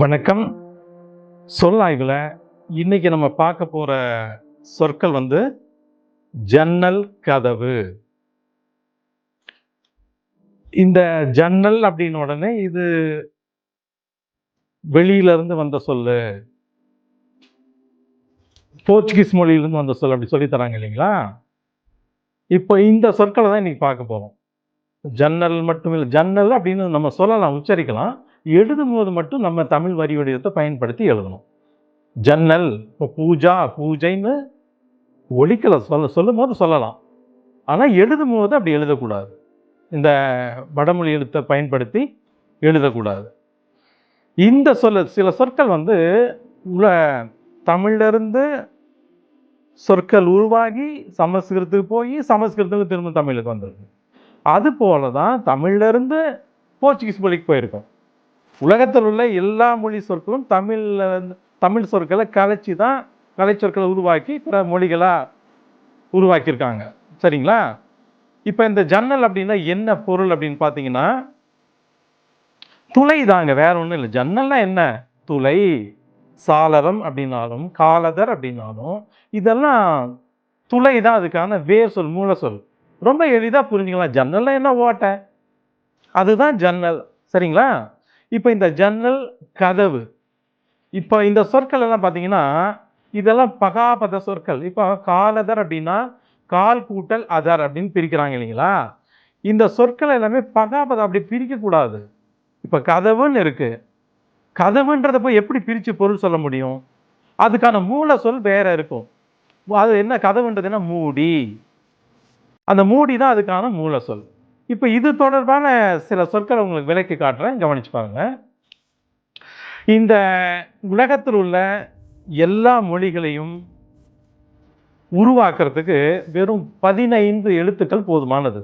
வணக்கம். சொல்லாய்வில் இன்றைக்கி நம்ம பார்க்க போகிற சொற்கள் வந்து ஜன்னல் கதவு. இந்த ஜன்னல் அப்படின்னு உடனே இது வெளியில இருந்து வந்த சொல்லு. போர்ச்சுகீஸ் மொழியிலிருந்து வந்த சொல் அப்படி சொல்லி தராங்க இல்லைங்களா? இப்போ இந்த சொற்களை தான் இன்றைக்கி பார்க்க போகிறோம் ஜன்னல் மட்டும் இல்லை ஜன்னல் அப்படின்னு நம்ம சொல்லலாம் உச்சரிக்கலாம். எழுதும் போது மட்டும் நம்ம தமிழ் வரி வடிவத்தை பயன்படுத்தி எழுதணும். ஜன்னல் இப்போ பூஜா பூஜைன்னு ஒழிக்கலை சொல்ல சொல்லும் போது சொல்லலாம். ஆனால் எழுதும் போது அப்படி எழுதக்கூடாது. இந்த வடமொழி எழுத்தை பயன்படுத்தி எழுதக்கூடாது. இந்த சொல்ல சில சொற்கள் வந்து உள்ள தமிழ்லேருந்து சொற்கள் உருவாகி சமஸ்கிருதத்துக்கு போய் சமஸ்கிருதத்துக்கு திரும்ப தமிழுக்கு வந்திருக்கு. அது போல தான் தமிழ்லேருந்து போர்ச்சுகீஸ் மொழிக்கு போயிருக்கோம். உலகத்தில் உள்ள எல்லா மொழி சொற்களும் தமிழில் தமிழ் சொற்களை கலைச்சி தான் கலை சொற்களை உருவாக்கி பிற மொழிகளாக உருவாக்கியிருக்காங்க. சரிங்களா? இப்போ இந்த ஜன்னல் அப்படின்னா என்ன பொருள் அப்படின்னு பார்த்தீங்கன்னா துளை தாங்க வேற ஒன்றும் இல்லை. ஜன்னல்னா என்ன? துளை சாளரம் அப்படின்னாலும் காலதர் அப்படின்னாலும் இதெல்லாம் துளை தான் அதுக்கான வேர் சொல் மூல சொல். ரொம்ப எளிதாக புரிஞ்சுக்கலாம். ஜன்னல்னா என்ன ஓட்டை? அதுதான் ஜன்னல். சரிங்களா? இப்போ இந்த ஜன்னல் கதவு இப்போ இந்த சொற்கள் எல்லாம் பார்த்தீங்கன்னா இதெல்லாம் பகாபத சொற்கள். இப்போ காலதர் அப்படின்னா கால் கூட்டல் அதர் அப்படின்னு பிரிக்கிறாங்க இல்லைங்களா? இந்த சொற்கள் எல்லாமே பகாபதம் அப்படி பிரிக்கக்கூடாது. இப்போ கதவுன்னு இருக்குது கதவுன்றதை போய் எப்படி பிரித்து பொருள் சொல்ல முடியும்? அதுக்கான மூல சொல் வேற இருக்கும். அது என்ன கதவுன்றது என்ன? மூடி. அந்த மூடி தான் அதுக்கான மூல சொல். இப்போ இது தொடர்பான சில சொற்களை உங்களுக்கு விலக்கி காட்டுறேன். கவனிச்சு பாருங்க. இந்த உலகத்தில் உள்ள எல்லா மொழிகளையும் உருவாக்குறதுக்கு வெறும் பதினைந்து எழுத்துக்கள் போதுமானது.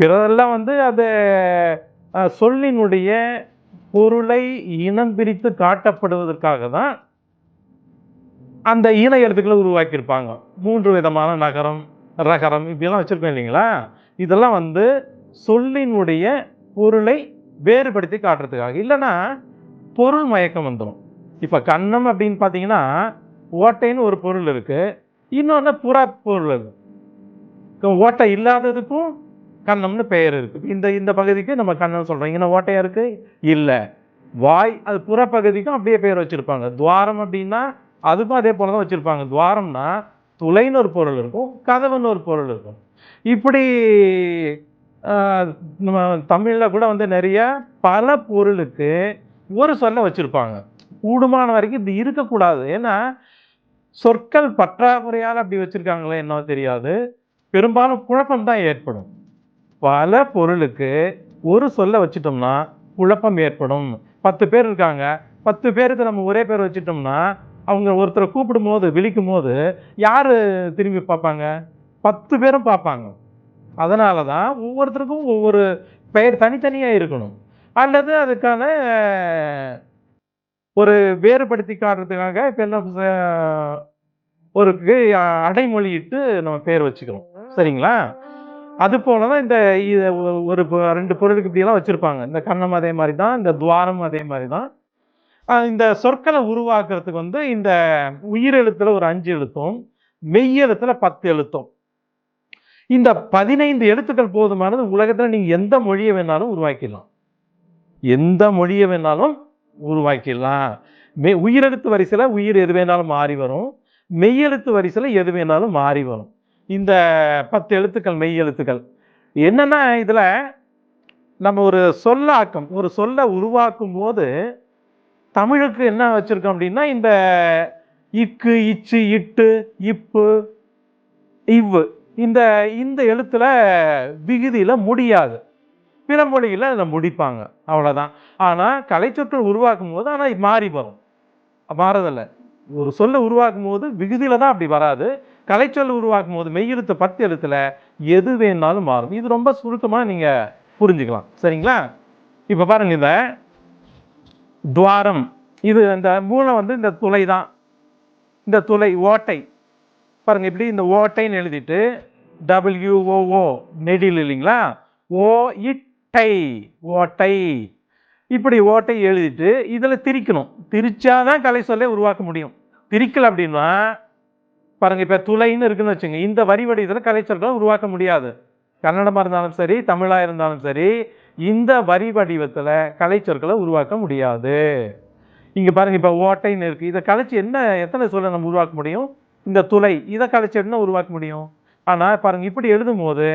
பிறதெல்லாம் வந்து அது சொல்லினுடைய பொருளை இனம் பிரித்து காட்டப்படுவதற்காக தான் அந்த இன எழுத்துக்களை உருவாக்கியிருப்பாங்க. மூன்று விதமான நகரம் ரகரம் இப்படியெல்லாம் வச்சுருக்கோம் இல்லைங்களா? இதெல்லாம் வந்து சொல்லினுடைய பொருளை வேறுபடுத்தி காட்டுறதுக்காக. இல்லைன்னா பொருள் மயக்கம் வந்துடும் இப்போ கண்ணம் அப்படின்னு பார்த்தீங்கன்னா ஓட்டைன்னு ஒரு பொருள் இருக்குது இன்னொன்று புறா பொருள் இருக்கு. இப்போ ஓட்டை இல்லாததுக்கும் கண்ணம்னு பெயர் இருக்குது இந்த இந்த பகுதிக்கு நம்ம கண்ணம் சொல்கிறோம் இங்கே ஓட்டையாக இருக்குது இல்லை. வாய் அது புறப்பகுதிக்கும் அப்படியே பேர் வச்சுருப்பாங்க. துவாரம் அப்படின்னா அதுக்கும் அதே போல தான் வச்சுருப்பாங்க. துவாரம்னா துளைன்னு ஒரு பொருள் இருக்கும் கதவுன்னு ஒரு பொருள் இருக்கும். இப்படி நம்ம தமிழில் கூட வந்து நிறைய பல பொருளுக்கு ஒரு சொல்ல வச்சுருப்பாங்க. கூடுமான வரைக்கும் இது இருக்கக்கூடாது. ஏன்னா சொற்கள் பற்றாக்குறையால் அப்படி வச்சுருக்காங்களே என்ன தெரியாது. பெரும்பாலும் குழப்பம் தான் ஏற்படும். பல பொருளுக்கு ஒரு சொல்ல வச்சிட்டோம்னா குழப்பம் ஏற்படும். பத்து பேர் இருக்காங்க. பத்து பேருக்கு நம்ம ஒரே பேர் வச்சிட்டோம்னா அவங்க ஒருத்தரை கூப்பிடும் போது விழிக்கும் போது யார் திரும்பி பார்ப்பாங்க? பத்து பேரும் பார்ப்பாங்க. அதனால தான் ஒவ்வொருத்தருக்கும் ஒவ்வொரு பெயர் தனித்தனியாக இருக்கணும். அல்லது அதுக்கான ஒரு வேறுபடுத்தி காட்டுறதுக்காக இப்போ என்ன ஒரு அடைமொழியிட்டு நம்ம பேர் வச்சுக்கிறோம். சரிங்களா? அது போல தான் இந்த ஒரு ரெண்டு பொருளுக்கு இப்படியெல்லாம் வச்சுருப்பாங்க. இந்த கண்ணம் அதே மாதிரி தான் இந்த துவாரம் அதே மாதிரி தான் இந்த சொற்களை உருவாக்குறதுக்கு வந்து இந்த உயிரெழுத்துல ஒரு அஞ்சு எழுத்தும் மெய்யெழுத்தில் பத்து எழுத்தும். இந்த பதினைந்து எழுத்துக்கள் போதுமானது உலகத்தில் நீங்கள் எந்த மொழியை வேணாலும் உருவாக்கிடலாம். எந்த மொழியை வேணாலும் உருவாக்கிடலாம். மெய் உயிரெழுத்து வரிசையில் உயிர் எது வேணாலும் மாறி வரும். மெய்யெழுத்து வரிசையில் எது வேணாலும் மாறி வரும். இந்த பத்து எழுத்துக்கள் மெய் எழுத்துக்கள். என்னென்னா இதில் நம்ம ஒரு சொல்லாக்கம் ஒரு சொல்லை உருவாக்கும் போது தமிழுக்கு என்ன வச்சுருக்கோம் அப்படின்னா இந்த இக்கு இச்சு இட்டு இப்பு இவ்வு இந்த இந்த எழுத்தில் விகுதியில் முடியாது. பிற மொழியில் அதில் முடிப்பாங்க. அவ்வளோதான் ஆனால் கலைச்சொற்கள் உருவாக்கும் போது ஆனா மாறி வரும். மாறதில்லை. ஒரு சொல்ல உருவாக்கும் போது விகுதியில் தான் அப்படி வராது. கலைச்சொல் உருவாக்கும் போது மெய்யெழுத்து பத்து எழுத்தில் எது வேணாலும் மாறும். இது ரொம்ப சுருக்கமாக நீங்கள் புரிஞ்சுக்கலாம். சரிங்களா? இப்போ பாருங்கள் இந்த துவாரம். இது இந்த மூளை வந்து இந்த துளை தான். இந்த துளை ஓட்டை. பாருங்கள் இப்படி இந்த ஓட்டைன்னு எழுதிட்டு டபிள்யூஓஓ நெடில் இல்லைங்களா? ஓ இட்டை ஓட்டை. இப்படி ஓட்டை எழுதிட்டு இதில் திரிக்கணும். திரிச்சாதான் கலை சொல்லே உருவாக்க முடியும். திரிக்கல அப்படின்னா பாருங்கள் இப்போ துளைன்னு இருக்குன்னு வச்சுங்க இந்த வரி வடிவத்தில் கலை சொற்களை உருவாக்க முடியாது. கன்னடமாக இருந்தாலும் சரி தமிழாக இருந்தாலும் சரி இந்த வரி வடிவத்தில் கலை சொற்களை உருவாக்க முடியாது. இங்கே பாருங்கள் இப்போ ஓட்டைன்னு இருக்குது இதை கலைச்சி என்ன எத்தனை சொல்லை நம்ம உருவாக்க முடியும்? இந்த துளை இதை கலைச்சி என்ன உருவாக்க முடியும்? ஆனால் பாருங்க இப்படி எழுதும்போது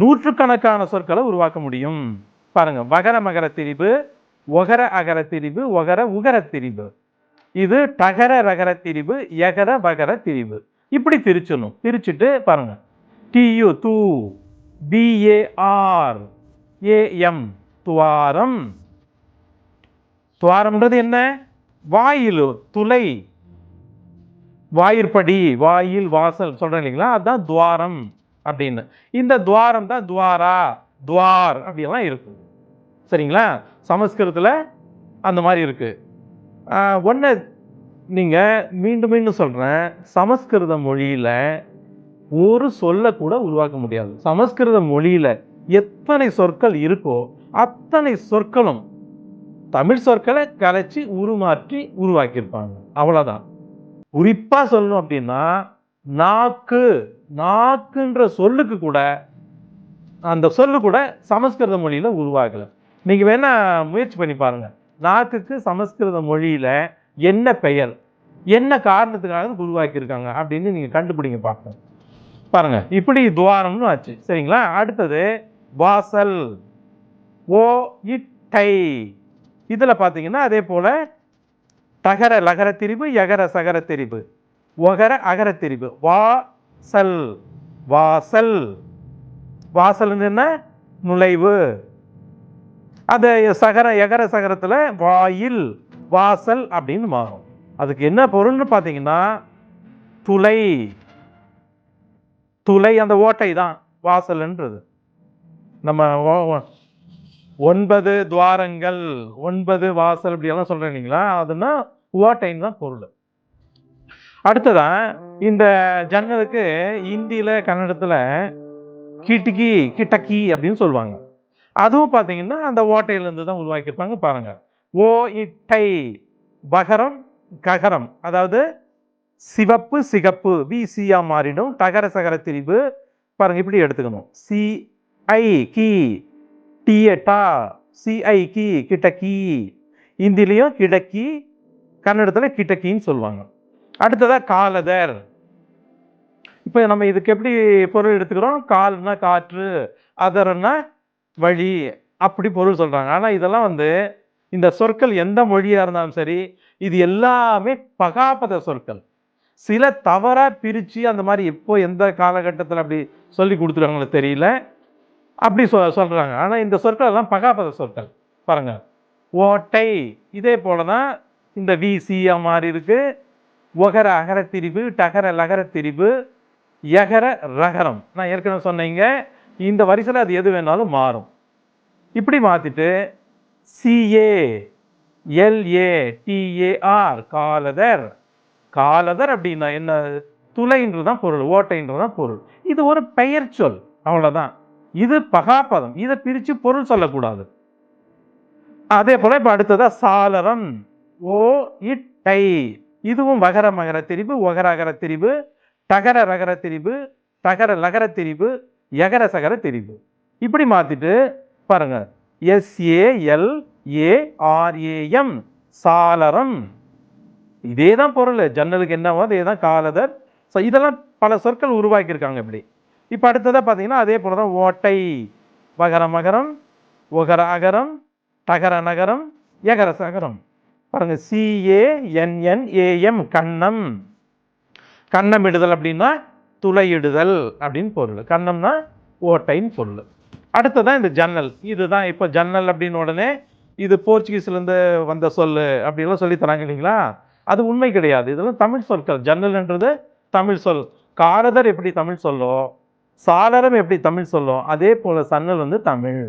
நூற்றுக்கணக்கான சொற்களை உருவாக்க முடியும். பாருங்க வகர மகர திரிபு ஒகர அகர திரிபு ஒகர உகர திரிபு. இது டகர ரகர திரிபு எகர வகர திரிபு. இப்படி திரிச்சணும் திரிச்சுட்டு பாருங்க. டியு தூ பிஏஆர் ஏஎம் துவாரம். துவாரம்ன்றது என்ன? வாயில் துளை வாயிற்படி வாயில் வாசல் சொல்கிறேன் இல்லைங்களா? அதுதான் துவாரம் அப்படின்னு. இந்த துவாரம் தான் துவாரா துவார் அப்படியெல்லாம் இருக்கு. சரிங்களா? சமஸ்கிருதத்தில் அந்த மாதிரி இருக்குது ஒன்று நீங்கள் மீண்டும் மீண்டும் சொல்கிறேன் சமஸ்கிருத மொழியில் ஒரு சொல்லை கூட உருவாக்க முடியாது. சமஸ்கிருத மொழியில் எத்தனை சொற்கள் இருக்கோ அத்தனை சொற்களும் தமிழ் சொற்களை கலைச்சி உருமாற்றி உருவாக்கியிருப்பாங்க. அவ்வளோதான் குறிப்பாக சொல்லணும் அப்படின்னா நாக்கு நாக்குன்ற சொல்லுக்கு கூட அந்த சொல்லு கூட சமஸ்கிருத மொழியில் உருவாகலை. நீங்கள் வேணால் முயற்சி பண்ணி பாருங்கள் நாக்குக்கு சமஸ்கிருத மொழியில் என்ன பெயர் என்ன காரணத்துக்காக உருவாக்கியிருக்காங்க அப்படின்னு நீங்கள் கண்டுபிடிங்க பார்க்கணும் பாருங்கள் இப்படி துவாரம்னு ஆச்சு. சரிங்களா? அடுத்தது வாசல் ஓ இட்டை. இதில் பார்த்தீங்கன்னா அதே போல் தகர லகர திரிபு எகர சகர திரிபு. ஒகர அகர திரிபு. வாசல் வாசல். வாசல்னு என்ன? நுழைவு. அந்த சகர எகர சகரத்தில் வாயில் வாசல் அப்படின்னு மாறும். அதுக்கு என்ன பொருள்னு பார்த்தீங்கன்னா துளை. துளை அந்த ஓட்டை தான் வாசல்ன்றது. நம்ம ஓ- ஒன்பது துவாரங்கள் ஒன்பது வாசல் இப்படியெல்லாம் சொல்றேன் இல்லைங்களா? அதுனா ஓட்டைன்னு தான் பொருள். அடுத்ததான் இந்த ஜன்னலுக்கு இந்தியில கன்னடத்துல கிட்டிக்கி கிட்டக்கி அப்படின்னு சொல்லுவாங்க. அதுவும் பார்த்தீங்கன்னா அந்த ஓட்டையிலேருந்து தான் உருவாக்கியிருப்பாங்க பாருங்க. ஓ இட்டை பகரம் ககரம். அதாவது சிவப்பு சிகப்பு வி சியா மாறிடும். தகர சகர திரிவு பாருங்க இப்படி எடுத்துக்கணும். சி ஐ கி டியட்டா சிஐ கி கிட்டக்கி. இந்திலையும் கிடக்கி கன்னடத்தில் கிட்டக்கின்னு சொல்லுவாங்க. அடுத்ததாக காலதர். இப்போ நம்ம இதுக்கு எப்படி பொருள் எடுத்துக்கிறோம்? கால்னா காற்று அதர்னா வழி அப்படி பொருள் சொல்கிறாங்க ஆனால் இதெல்லாம் வந்து இந்த சொற்கள் எந்த மொழியாக இருந்தாலும் சரி இது எல்லாமே பகாபத சொற்கள். சில தவறாக பிரித்து அந்த மாதிரி எப்போ எந்த காலகட்டத்தில் அப்படி சொல்லி கொடுத்துருக்காங்களோ தெரியல. அப்படி சொ சொல்கிறாங்க ஆனால் இந்த சொற்கள் எல்லாம் பகாபத சொற்கள். பாருங்கள் ஓட்டை. இதே போல தான் இந்த விசி மாதிரி இருக்குது ஒகர அகர திரிவு டகர லகர திரிவு எகர ரகரம். நான் ஏற்கனவே சொன்னீங்க. இந்த வரிசையில் அது எது வேணாலும் மாறும். இப்படி மாற்றிட்டு சிஏ எல்ஏ டிஏஆர் காலதர். காலதர் அப்படின்னா என்ன? துளைன்றது தான் பொருள். ஓட்டைன்றது தான் பொருள். இது ஒரு பெயர் சொல். அவ்வளோதான் இது பகாபதம். இதை பிரித்து பொருள் சொல்லக்கூடாது. அதே போல் இப்போ அடுத்ததா சாளரம். ஓ இட்டை. இதுவும் வகர மகர திரிபு ஒகர அகர திரிபு டகர ரகர திரிபு டகர லகர திரிபு எகர சகர திரிபு. இப்படி மாற்றிட்டு பாருங்க. எஸ்ஏஎல் ஏஆர்ஏஎம் சாளரம். இதே தான் பொருள். ஜன்னலுக்கு என்னவோ அதே தான் காலதர். ஸோ இதெல்லாம் பல சொற்கள் உருவாக்கியிருக்காங்க இப்படி. இப்போ அடுத்ததாக பார்த்தீங்கன்னா அதே போல தான் ஓட்டை. வகர மகரம் ஒகர அகரம் டகர நகரம் எகர சகரம். பாருங்கள் சிஏஎன்என்ஏஎம் கண்ணம். கண்ணமிடுதல் அப்படின்னா துளையிடுதல் அப்படின்னு பொருள். கண்ணம்னா ஓட்டைன்னு பொருள். அடுத்ததான் இந்த ஜன்னல். இதுதான் இப்போ ஜன்னல் அப்படின்னு உடனே இது போர்ச்சுகீஸ்லேருந்து வந்த சொல் அப்படிலாம் சொல்லி தராங்க இல்லைங்களா? அது உண்மை கிடையாது. இதெல்லாம் தமிழ் சொற்கள். ஜன்னல்ன்றது தமிழ் சொல். காரதர் எப்படி தமிழ் சொல்லோ சாளரம் எப்படி தமிழ் சொல்லும்? அதே போல் சன்னல் வந்து தமிழ்.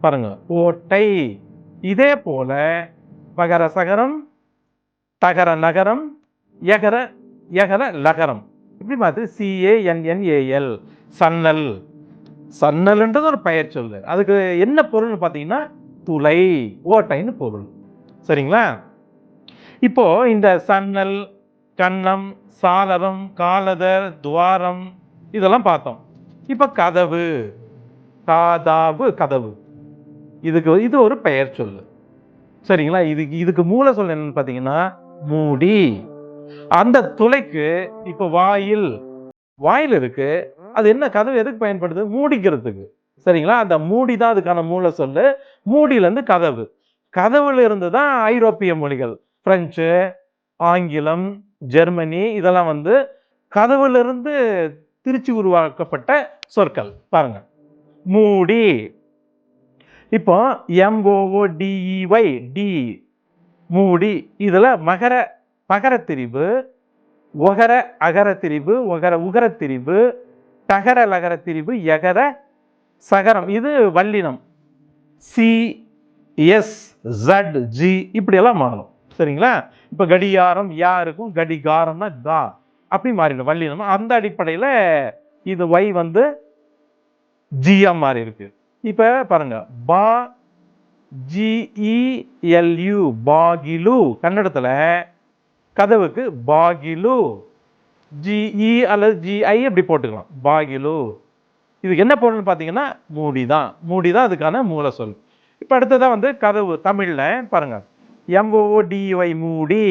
பாருங்க ஓட்டை. இதே போல பகர சகரம் தகர நகரம் எகர எகர லகரம் இப்படி மாதிரி சிஏஎன்என்ஏஎல் சன்னல். சன்னல்ன்றது ஒரு பெயர் சொல்லு அதுக்கு என்ன பொருள்னு பார்த்தீங்கன்னா துளை ஓட்டைன்னு பொருள். சரிங்களா? இப்போ இந்த சன்னல் கன்னம் சாளரம் காலதர் துவாரம் இதெல்லாம் பார்த்தோம். இப்போ கதவு. காதாவு கதவு. இதுக்கு இது ஒரு பெயர் சொல்லு. சரிங்களா? இதுக்கு இதுக்கு மூல சொல் என்னன்னு பார்த்தீங்கன்னா மூடி. அந்த துளைக்கு இப்போ வாயில் வாயில் இருக்கு. அது என்ன கதவு எதுக்கு பயன்படுது? மூடிக்கிறதுக்கு. சரிங்களா? அந்த மூடி தான் அதுக்கான மூல சொல்லு. மூடியிலேருந்து கதவு. கதவுல இருந்து தான் ஐரோப்பிய மொழிகள். பிரெஞ்சு ஆங்கிலம் ஜெர்மனி இதெல்லாம் வந்து கதவுல இருந்து திருச்சி உருவாக்கப்பட்ட சொற்கள். பாருங்க. மூடி. இப்போ எம்ஓஓ டிஇஒய் டி மூடி. இதில் மகர மகர திரிவு ஒகர அகர திரிவு ஒகர உகர திரிவு தகர லகர திரிவு எகர சகரம். இது வல்லினம். சி எஸ் ஜட் ஜி இப்படியெல்லாம் மாறும் சரிங்களா? இப்போ கடிகாரம் யாருக்கும் கடிகாரம்னா கா அப்படி மாறிடும். வல்லினம் அந்த அடிப்படையில் இது ஒய் வந்து ஜியா மாறி இருக்கு. இப்போ பாருங்க. பா ஜிஇஎல்யூ பாகிலு. கன்னடத்தில் கதவுக்கு பாகிலு. ஜிஇ அல்லது ஜிஐ அப்படி போட்டுக்கலாம். பாகிலு. இதுக்கு என்ன பொருள்னு பார்த்தீங்கன்னா மூடி தான். மூடி தான் அதுக்கான மூல சொல். இப்போ அடுத்ததான் வந்து கதவு தமிழில் பாருங்கள் எம்ஓடிஒய் மூடி.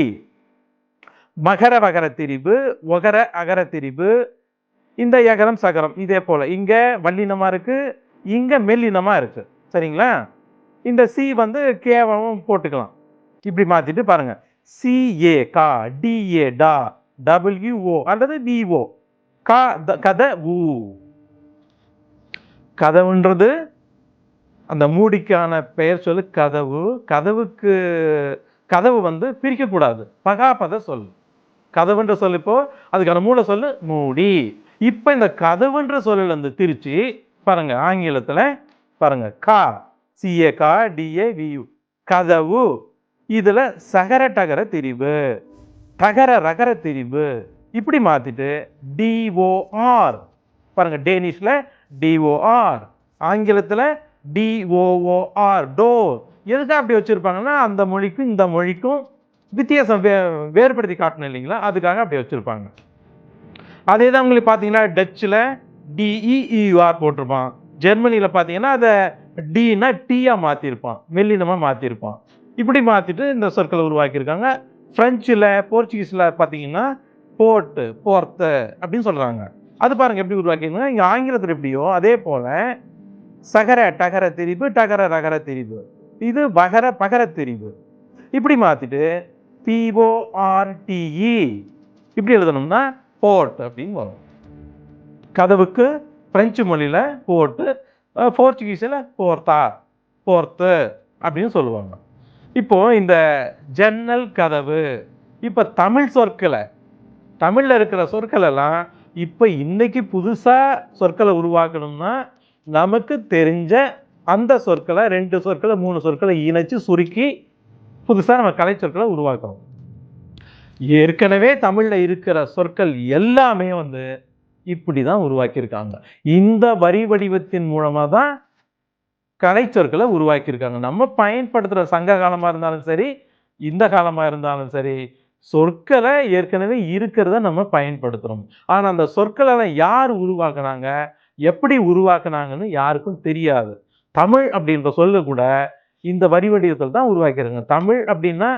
மகர வகர திரிபு ஒகர அகர திரிபு இந்த எகரம் சகரம் இதே போல். இங்கே வல்லினமாக இருக்குது இங்கே மெல்லினமாக இருக்குது சரிங்களா? இந்த சி வந்து கேவலம் போட்டுக்கலாம். இப்படி மாற்றிட்டு பாருங்கள் சிஏ கா டிஏ டா டபிள்யூஓ அல்லது டிஓ கா த- கதை ஊ கதவுன்றது அந்த மூடிக்கான பெயர் சொல்லு கதவு. கதவுக்கு கதவு வந்து பிரிக்கக்கூடாது. பகாபத சொல் கதவுன்ற சொல் இப்போ அதுக்கான மூல சொல்லு மூடி. இப்போ இந்த கதவுன்ற சொல்லில் இந்த திருச்சி பாருங்க ஆங்கிலத்தில் பாருங்க கா சிஏ கா டிஏ வியூ கதவு. இதில் சகர டகர திரிவு தகர ரகர திரிவு இப்படி மாற்றிட்டு டிஓஆர் பாருங்க டேனிஷில் டிஓஆர் ஆங்கிலத்தில் டிஓஓஆர் டோர். எதுக்காக அப்படி வச்சுருப்பாங்கன்னா அந்த மொழிக்கும் இந்த மொழிக்கும் வித்தியாசம் வே வேறுபடுத்தி காட்டணும் இல்லைங்களா? அதுக்காக அப்படி வச்சுருப்பாங்க. அதே தான் உங்களுக்கு பார்த்தீங்கன்னா டச்சில் டிஇஇஆர் போட்டிருப்பான். ஜெர்மனியில் பார்த்தீங்கன்னா அதை டீனா டீயாக மாற்றிருப்பான் மெல்லினமாக மாற்றிருப்பான் இப்படி மாற்றிட்டு இந்த சொற்களை உருவாக்கியிருக்காங்க. ஃப்ரெஞ்சில் போர்ச்சுகீஸில் பார்த்தீங்கன்னா போர்ட்டு போர்த்து அப்படின்னு சொல்கிறாங்க அது பாருங்கள் எப்படி உருவாக்கியிருக்காங்க. இங்கே ஆங்கிலத்தில் எப்படியோ அதே போல் சகர டகர திரிவு டகர ரகர திரிவு இது பகர பகர திரிவு இப்படி மாற்றிட்டு பிஓஆர்டிஇ இப்படி எழுதணும்னா போர்ட் அப்படின்னு வரும். கதவுக்கு பிரெஞ்சு மொழியில் போர்ட்டு போர்ச்சுகீஸில் போர்த்தா போர்த்து அப்படின்னு சொல்லுவாங்க. இப்போ இந்த ஜன்னல் கதவு இப்போ தமிழ் சொற்களை தமிழில் இருக்கிற சொற்களெல்லாம் இப்போ இன்றைக்கி புதுசாக சொற்களை உருவாக்கணும்னா நமக்கு தெரிஞ்ச அந்த சொற்களை ரெண்டு சொற்களை மூணு சொற்களை இணைச்சு சுருக்கி புதுசாக நம்ம கலை சொற்களை உருவாக்கணும் ஏற்கனவே தமிழில் இருக்கிற சொற்கள் எல்லாமே வந்து இப்படி தான் உருவாக்கியிருக்காங்க. இந்த வரி வடிவத்தின் மூலமாக தான் கலை சொற்களை உருவாக்கியிருக்காங்க. நம்ம பயன்படுத்துகிற சங்க காலமாக இருந்தாலும் சரி இந்த காலமாக இருந்தாலும் சரி சொற்களை ஏற்கனவே இருக்கிறத நம்ம பயன்படுத்துகிறோம் ஆனால் அந்த சொற்களை யார் உருவாக்குனாங்க எப்படி உருவாக்குனாங்கன்னு யாருக்கும் தெரியாது. தமிழ் அப்படின்ற சொல்ல கூட இந்த வரி வடிவத்தில் தான் உருவாக்கிறாங்க தமிழ் அப்படின்னா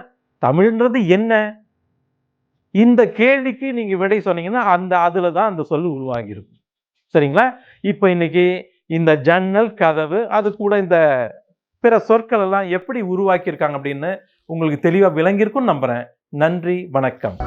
தமிழ்ன்றது என்ன? இந்த கேள்விக்கு நீங்கள் விடை சொன்னீங்கன்னா அந்த அதில் தான் அந்த சொல் உருவாகியிருக்கும். சரிங்களா? இப்போ இன்னைக்கு இந்த ஜன்னல் கதவு அது கூட இந்த பிற சொற்கள் எல்லாம் எப்படி உருவாக்கியிருக்காங்க அப்படின்னு உங்களுக்கு தெளிவாக விளங்கியிருக்கும்னு நம்புகிறேன் நன்றி வணக்கம்.